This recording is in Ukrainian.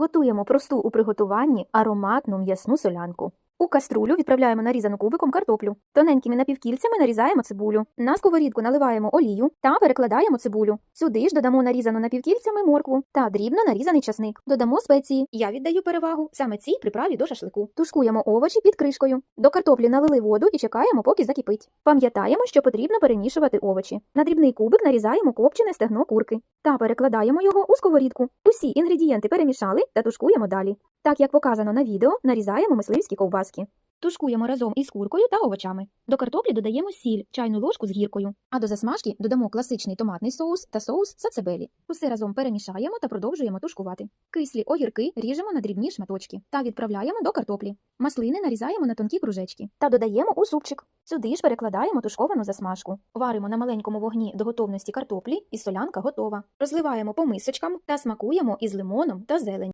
Готуємо просту у приготуванні ароматну м'ясну солянку. У каструлю відправляємо нарізану кубиком картоплю. Тоненькими напівкільцями нарізаємо цибулю. На сковорідку наливаємо олію та перекладаємо цибулю. Сюди ж додамо нарізану напівкільцями моркву та дрібно нарізаний часник. Додамо спеції. Я віддаю перевагу саме цій приправі до шашлику. Тушкуємо овочі під кришкою. До картоплі налили воду і чекаємо, поки закипить. Пам'ятаємо, що потрібно перемішувати овочі. На дрібний кубик нарізаємо копчене стегно курки та перекладаємо його у сковорідку. Усі інгредієнти перемішали та тушкуємо далі. Так як показано на відео, нарізаємо мисливські ковбаски. Тушкуємо разом із куркою та овочами. До картоплі додаємо сіль, чайну ложку з гіркою, а до засмажки додамо класичний томатний соус та соус сацебелі. Усе разом перемішаємо та продовжуємо тушкувати. Кислі огірки ріжемо на дрібні шматочки та відправляємо до картоплі. Маслини нарізаємо на тонкі кружечки та додаємо у супчик. Сюди ж перекладаємо тушковану засмажку. Варимо на маленькому вогні до готовності картоплі і солянка готова. Розливаємо по мисочкам та смакуємо із лимоном та зеленню.